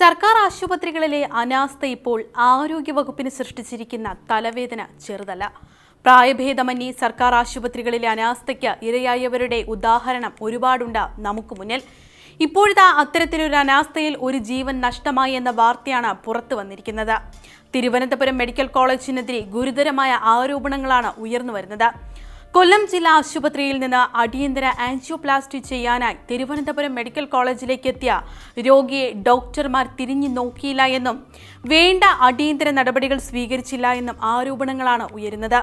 സർക്കാർ ആശുപത്രികളിലെ അനാസ്ഥ ഇപ്പോൾ ആരോഗ്യവകുപ്പിന് സൃഷ്ടിച്ചിരിക്കുന്ന തലവേദന ചെറുതല്ല. പ്രായഭേദമന്യേ സർക്കാർ ആശുപത്രികളിലെ അനാസ്ഥയ്ക്ക് ഇരയായവരുടെ ഉദാഹരണം ഒരുപാടുണ്ട് നമുക്ക് മുന്നിൽ. ഇപ്പോഴത്തെ അത്തരത്തിലൊരു അനാസ്ഥയിൽ ഒരു ജീവൻ നഷ്ടമായി എന്ന വാർത്തയാണ് പുറത്തു വന്നിരിക്കുന്നത്. തിരുവനന്തപുരം മെഡിക്കൽ കോളേജിനെതിരെ ഗുരുതരമായ ആരോപണങ്ങളാണ് ഉയർന്നു വരുന്നത്. കൊല്ലം ജില്ലാ ആശുപത്രിയിൽ നിന്ന് അടിയന്തര ആൻജിയോപ്ലാസ്റ്റി ചെയ്യാനായി തിരുവനന്തപുരം മെഡിക്കൽ കോളേജിലേക്ക് എത്തിയ രോഗിയെ ഡോക്ടർമാർ തിരിഞ്ഞു നോക്കിയില്ല എന്നും വേണ്ട അടിയന്തര നടപടികൾ സ്വീകരിച്ചില്ല എന്നും ആരോപണങ്ങളാണ് ഉയരുന്നത്.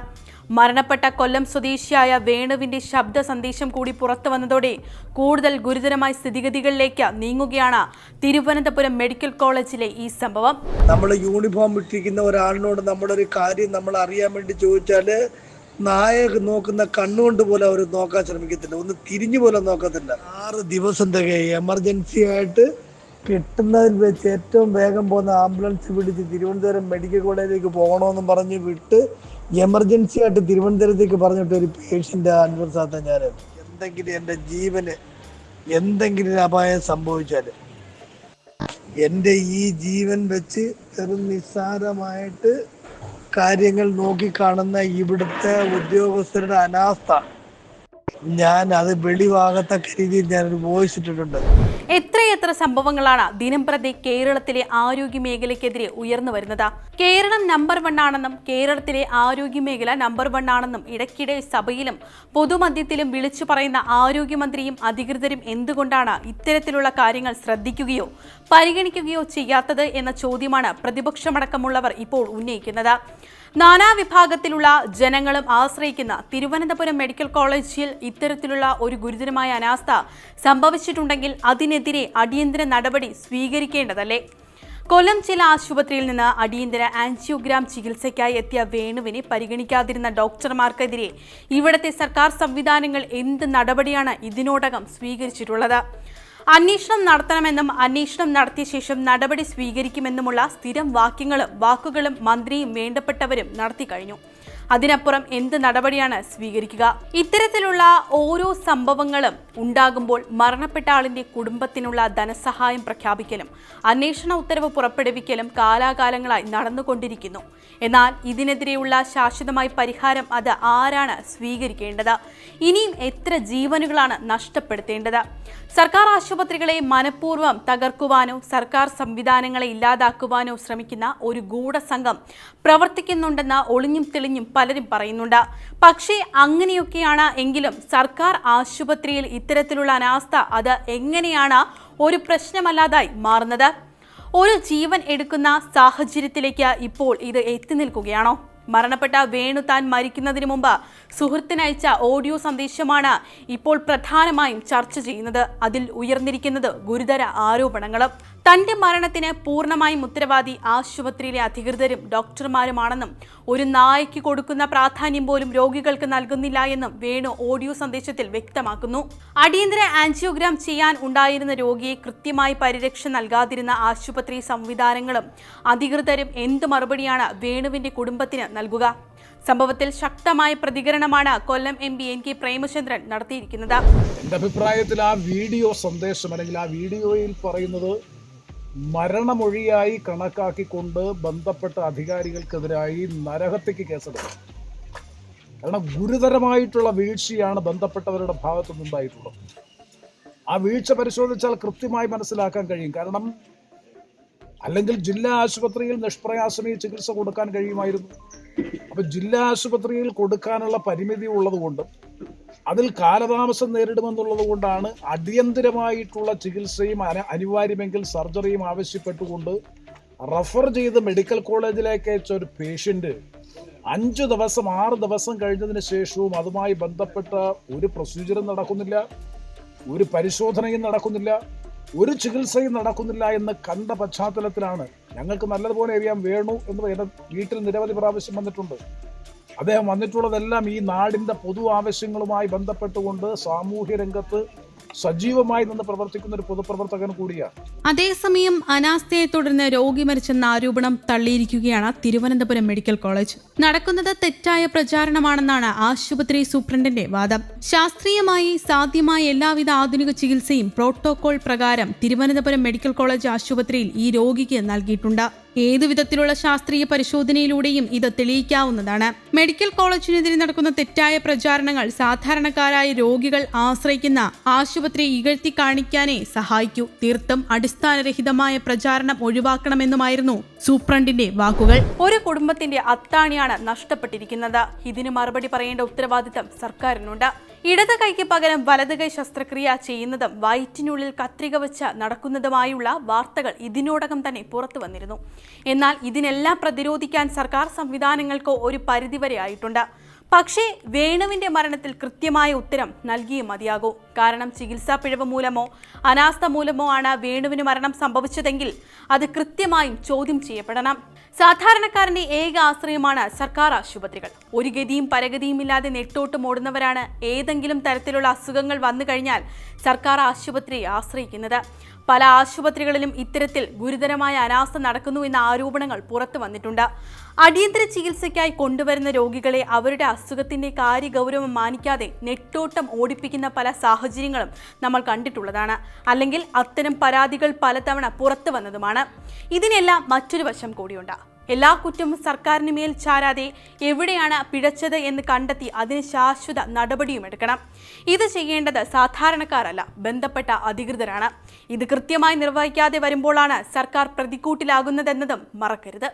മരണപ്പെട്ട കൊല്ലം സ്വദേശിയായ വേണുവിന്റെ ശബ്ദ സന്ദേശം കൂടി പുറത്തു വന്നതോടെ കൂടുതൽ ഗുരുതരമായ സ്ഥിതിഗതികളിലേക്ക് നീങ്ങുകയാണ് തിരുവനന്തപുരം മെഡിക്കൽ കോളേജിലെ ഈ സംഭവം. നമ്മൾ യൂണിഫോം ഇട്ടിരിക്കുന്ന ഒരാളിനോട് നമ്മളൊരു കാര്യം നമ്മൾ അറിയാൻ വേണ്ടി ചോദിച്ചാൽ നായ നോക്കുന്ന കണ്ണുകൊണ്ട് പോലും അവർ നോക്കാൻ ശ്രമിക്കത്തില്ല. ഒന്ന് തിരിഞ്ഞു പോലും നോക്കത്തില്ല. ആറ് ദിവസം തികയും എമർജൻസി ആയിട്ട് കിട്ടുന്നതിൽ വെച്ച് ഏറ്റവും വേഗം പോകുന്ന ആംബുലൻസ് പിടിച്ച് തിരുവനന്തപുരം മെഡിക്കൽ കോളേജിലേക്ക് പോകണമെന്ന് പറഞ്ഞ് വിട്ട് എമർജൻസി ആയിട്ട് തിരുവനന്തപുരത്തേക്ക് പറഞ്ഞിട്ട് ഒരു പേഷ്യന്റ് അൻവർ സാത്ത ഞാൻ എന്തെങ്കിലും എന്റെ ജീവന് എന്തെങ്കിലും അപായം സംഭവിച്ചാൽ എന്റെ ഈ ജീവൻ വെച്ച് വെറും നിസ്സാരമായിട്ട് കാര്യങ്ങൾ നോക്കിക്കാണുന്ന ഇവിടുത്തെ ഉദ്യോഗസ്ഥരുടെ അനാസ്ഥ. ഞാൻ അത് വെളിവാകത്തക്ക രീതിയിൽ ഞാനൊരു വോയിസ് ഇട്ടിട്ടുണ്ട്. എത്രയെത്ര സംഭവങ്ങളാണ് ദിനം പ്രതി കേരളത്തിലെ ആരോഗ്യ മേഖലയ്ക്കെതിരെ ഉയർന്നു വരുന്നത്? കേരളം നമ്പർ വൺ ആണെന്നും കേരളത്തിലെ ആരോഗ്യ മേഖല നമ്പർ വൺ ആണെന്നും ഇടയ്ക്കിടെ സഭയിലും പൊതുമധ്യത്തിലും വിളിച്ചു പറയുന്ന ആരോഗ്യമന്ത്രിയും അധികൃതരും എന്തുകൊണ്ടാണ് ഇത്തരത്തിലുള്ള കാര്യങ്ങൾ ശ്രദ്ധിക്കുകയോ പരിഗണിക്കുകയോ ചെയ്യാത്തത് എന്ന ചോദ്യമാണ് പ്രതിപക്ഷമടക്കമുള്ളവർ ഇപ്പോൾ ഉന്നയിക്കുന്നത്. നാനാവിഭാഗത്തിലുള്ള ജനങ്ങളും ആശ്രയിക്കുന്ന തിരുവനന്തപുരം മെഡിക്കൽ കോളേജിൽ ഇത്തരത്തിലുള്ള ഒരു ഗുരുതരമായ അനാസ്ഥ സംഭവിച്ചിട്ടുണ്ടെങ്കിൽ അതിനെതിരെ അടിയന്തര നടപടി സ്വീകരിക്കേണ്ടതല്ലേ? കൊല്ലം ചില ആശുപത്രിയിൽ നിന്ന് അടിയന്തര ആൻജിയോഗ്രാം ചികിത്സയ്ക്കായി എത്തിയ വേണുവിനെ പരിഗണിക്കാതിരുന്ന ഡോക്ടർമാർക്കെതിരെ ഇവിടത്തെ സർക്കാർ സംവിധാനങ്ങൾ എന്ത് നടപടിയാണ് ഇതിനോടകം സ്വീകരിച്ചിട്ടുള്ളത്? അന്വേഷണം നടത്തണമെന്നും അന്വേഷണം നടത്തിയ ശേഷം നടപടി സ്വീകരിക്കുമെന്നുമുള്ള സ്ഥിരം വാക്യങ്ങളും വാക്കുകളും മന്ത്രിയും വേണ്ടപ്പെട്ടവരും നടത്തി കഴിഞ്ഞു. അതിനപ്പുറം എന്ത് നടപടിയാണ് സ്വീകരിക്കുക? ഇത്തരത്തിലുള്ള ഓരോ സംഭവങ്ങളും ഉണ്ടാകുമ്പോൾ മരണപ്പെട്ട ആളിന്റെ കുടുംബത്തിനുള്ള ധനസഹായം പ്രഖ്യാപിക്കലും അന്വേഷണ ഉത്തരവ് പുറപ്പെടുവിക്കലും കാലാകാലങ്ങളായി നടന്നുകൊണ്ടിരിക്കുന്നു. എന്നാൽ ഇതിനെതിരെയുള്ള ശാശ്വതമായ പരിഹാരം അത് ആരാണ് സ്വീകരിക്കേണ്ടത്? ഇനിയും എത്ര ജീവനുകളാണ് നഷ്ടപ്പെടുത്തേണ്ടത്? സർക്കാർ ആശുപത്രികളെ മനഃപൂർവം തകർക്കുവാനോ സർക്കാർ സംവിധാനങ്ങളെ ഇല്ലാതാക്കുവാനോ ശ്രമിക്കുന്ന ഒരു ഗൂഢസംഘം പ്രവർത്തിക്കുന്നുണ്ടെന്ന് ഒളിഞ്ഞും തെളിഞ്ഞും പലരും പറയുന്നുണ്ട്. പക്ഷേ അങ്ങനെയൊക്കെയാണ് എങ്കിലും സർക്കാർ ആശുപത്രിയിൽ ഇത്തരത്തിലുള്ള അനാസ്ഥ അത് എങ്ങനെയാണ് ഒരു പ്രശ്നമല്ലാതായി മാറുന്നത്? ഒരു ജീവൻ എടുക്കുന്ന സാഹചര്യത്തിലേക്ക് ഇപ്പോൾ ഇത് എത്തി നിൽക്കുകയാണോ? മരണപ്പെട്ട വേണു താൻ മരിക്കുന്നതിന് മുമ്പ് സുഹൃത്തിനയച്ച ഓഡിയോ സന്ദേശമാണ് ഇപ്പോൾ പ്രധാനമായും ചർച്ച ചെയ്യുന്നത്. അതിൽ ഉയർന്നിരിക്കുന്നത് ഗുരുതര ആരോപണങ്ങളും തന്റെ മരണത്തിന് പൂർണമായും ഉത്തരവാദി ആശുപത്രിയിലെ അധികൃതരും ഡോക്ടർമാരുമാണെന്നും ഒരു നായയ്ക്ക് കൊടുക്കുന്ന പ്രാധാന്യം പോലും രോഗികൾക്ക് നൽകുന്നില്ല എന്നും വേണു ഓഡിയോ സന്ദേശത്തിൽ വ്യക്തമാക്കുന്നു. അടിയന്തര ആൻജിയോഗ്രാം ചെയ്യാൻ ഉണ്ടായിരുന്ന രോഗിയെ കൃത്യമായി പരിരക്ഷ നൽകാതിരുന്ന ആശുപത്രി സംവിധാനങ്ങളും അധികൃതരും എന്ത് മറുപടിയാണ് വേണുവിന്റെ കുടുംബത്തിന് നൽകുക? സംഭവത്തിൽ ശക്തമായ പ്രതികരണമാണ് Kollam M P N K Premachandran നടത്തിയിരിക്കുന്നത്. എന്റെ അഭിപ്രായത്തിൽ ആ വീഡിയോ സന്ദേശം അല്ലെങ്കിൽ ആ വീഡിയോയിൽ പറയുന്നത് മരണമൊഴിയായി കണക്കാക്കിക്കൊണ്ട് ബന്ധപ്പെട്ട അധികാരികൾക്കെതിരായി നരഹത്യക്ക് കേസെടുക്കും കാരണം ഗുരുതരമായിട്ടുള്ള വീഴ്ചയാണ് ബന്ധപ്പെട്ടവരുടെ ഭാഗത്തു നിന്നുണ്ടായിട്ടുള്ളത്. ആ വീഴ്ച പരിശോധിച്ചാൽ കൃത്യമായി മനസ്സിലാക്കാൻ കഴിയും. കാരണം അല്ലെങ്കിൽ ജില്ലാ ആശുപത്രിയിൽ നിഷ്പ്രയാസമേ ചികിത്സ കൊടുക്കാൻ കഴിയുമായിരുന്നു. അപ്പൊ ജില്ലാ ആശുപത്രിയിൽ കൊടുക്കാനുള്ള പരിമിതി ഉള്ളതുകൊണ്ടും അതിൽ കാലതാമസം നേരിടുമെന്നുള്ളത് കൊണ്ടാണ് അടിയന്തിരമായിട്ടുള്ള ചികിത്സയും അന- അനിവാര്യമെങ്കിൽ സർജറിയും ആവശ്യപ്പെട്ടുകൊണ്ട് റഫർ ചെയ്ത് മെഡിക്കൽ കോളേജിലേക്ക് അയച്ച ഒരു പേഷ്യന്റ് അഞ്ച് ദിവസം ആറ് ദിവസം കഴിഞ്ഞതിന് ശേഷവും അതുമായി ബന്ധപ്പെട്ട ഒരു പ്രൊസീജിയറും നടക്കുന്നില്ല ഒരു പരിശോധനയും നടക്കുന്നില്ല. ഒരു ചികിത്സയും നടക്കുന്നില്ല എന്ന് കണ്ട പശ്ചാത്തലത്തിലാണ് ഞങ്ങൾക്ക് നല്ലതുപോലെ അറിയാം വേണു എന്ന് എന്റെ വീട്ടിൽ നിരവധി പ്രാവശ്യം വന്നിട്ടുണ്ട്. അദ്ദേഹം വന്നിട്ടുള്ളതെല്ലാം ഈ നാടിന്റെ പൊതു ആവശ്യങ്ങളുമായി ബന്ധപ്പെട്ടുകൊണ്ട് സാമൂഹ്യ രംഗത്ത് സജീവമായി നിന്ന് പ്രവർത്തിക്കുന്ന ഒരു പൊതുപ്രവർത്തകൻ കൂടിയാണ്. അതേസമയം അനാസ്ഥയെ തുടർന്ന് രോഗി മരിച്ചെന്ന ആരോപണം തള്ളിയിരിക്കുകയാണ് തിരുവനന്തപുരം മെഡിക്കൽ കോളേജ്. നടക്കുന്നത് തെറ്റായ പ്രചാരണമാണെന്നാണ് ആശുപത്രി സൂപ്രണ്ടിന്റെ വാദം. ശാസ്ത്രീയമായി സാധ്യമായ എല്ലാവിധ ആധുനിക ചികിത്സയും പ്രോട്ടോകോൾ പ്രകാരം തിരുവനന്തപുരം മെഡിക്കൽ കോളേജ് ആശുപത്രിയിൽ ഈ രോഗിക്ക് നൽകിയിട്ടുണ്ട്. ഏതു വിധത്തിലുള്ള ശാസ്ത്രീയ പരിശോധനയിലൂടെയും ഇത് തെളിയിക്കാവുന്നതാണ്. മെഡിക്കൽ കോളേജിനെതിരെ നടക്കുന്ന തെറ്റായ പ്രചാരണങ്ങൾ സാധാരണക്കാരായ രോഗികൾ ആശ്രയിക്കുന്ന ആശുപത്രി ഇകഴ്ത്തി കാണിക്കാനേ സഹായിക്കൂ. തീർത്തും അടിസ്ഥാനരഹിതമായ പ്രചാരണം ഒഴിവാക്കണമെന്നുമായിരുന്നു സൂപ്രണ്ടിന്റെ വാക്കുകൾ. ഒരു കുടുംബത്തിന്റെ അത്താണിയാണ് നഷ്ടപ്പെട്ടിരിക്കുന്നത്. ഇതിന് മറുപടി പറയേണ്ട ഉത്തരവാദിത്തം സർക്കാരിനുണ്ട്. ഇടത് കൈക്ക് പകരം വലത് കൈ ശസ്ത്രക്രിയ ചെയ്യുന്നതും വയറ്റിനുള്ളിൽ കത്രിക വെച്ച് നടക്കുന്നതുമായുള്ള വാർത്തകൾ ഇതിനോടകം തന്നെ പുറത്തു വന്നിരുന്നു. എന്നാൽ ഇതിനെല്ലാം പ്രതിരോധിക്കാൻ സർക്കാർ സംവിധാനങ്ങൾക്ക് ഒരു പരിധിവരെ ആയിട്ടുണ്ട്. പക്ഷേ വേണുവിന്റെ മരണത്തിൽ കൃത്യമായ ഉത്തരം നൽകിയേ മതിയാകൂ. കാരണം ചികിത്സാ പിഴവ് മൂലമോ അനാസ്ഥ മൂലമോ ആണ് വേണുവിന് മരണം സംഭവിച്ചതെങ്കിൽ അത് കൃത്യമായും ചോദ്യം ചെയ്യപ്പെടണം. സാധാരണക്കാരന്റെ ഏക ആശ്രയമാണ് സർക്കാർ ആശുപത്രികൾ. ഒരു ഗതിയും പരഗതിയും ഇല്ലാതെ നെട്ടോട്ട് ഓടുന്നവരാണ് ഏതെങ്കിലും തരത്തിലുള്ള അസുഖങ്ങൾ വന്നു കഴിഞ്ഞാൽ സർക്കാർ ആശുപത്രിയെ ആശ്രയിക്കുന്നത്. പല ആശുപത്രികളിലും ഇത്തരത്തിൽ ഗുരുതരമായ അനാസ്ഥ നടക്കുന്നു എന്ന ആരോപണങ്ങൾ പുറത്തു വന്നിട്ടുണ്ട്. അടിയന്തര ചികിത്സയ്ക്കായി കൊണ്ടുവരുന്ന രോഗികളെ അവരുടെ അസുഖത്തിന്റെ കാര്യഗൗരവം മാനിക്കാതെ നെട്ടോട്ടം ഓടിപ്പിക്കുന്ന പല സാഹചര്യങ്ങളും നമ്മൾ കണ്ടിട്ടുള്ളതാണ്. അല്ലെങ്കിൽ അത്തരം പരാതികൾ പലതവണ പുറത്തു വന്നതുമാണ്. ഇതിനെല്ലാം മറ്റൊരു വശം കൂടിയുണ്ട്. എല്ലാ കുറ്റവും സർക്കാരിന് മേൽ ചാരാതെ എവിടെയാണ് പിഴച്ചത് എന്ന് കണ്ടെത്തി അതിന് ശാശ്വത നടപടിയും എടുക്കണം. ഇത് ചെയ്യേണ്ടത് സാധാരണക്കാരല്ല ബന്ധപ്പെട്ട അധികൃതരാണ്. ഇത് കൃത്യമായി നിർവഹിക്കാതെ വരുമ്പോഴാണ് സർക്കാർ പ്രതിക്കൂട്ടിലാകുന്നതെന്നതും മറക്കരുത്.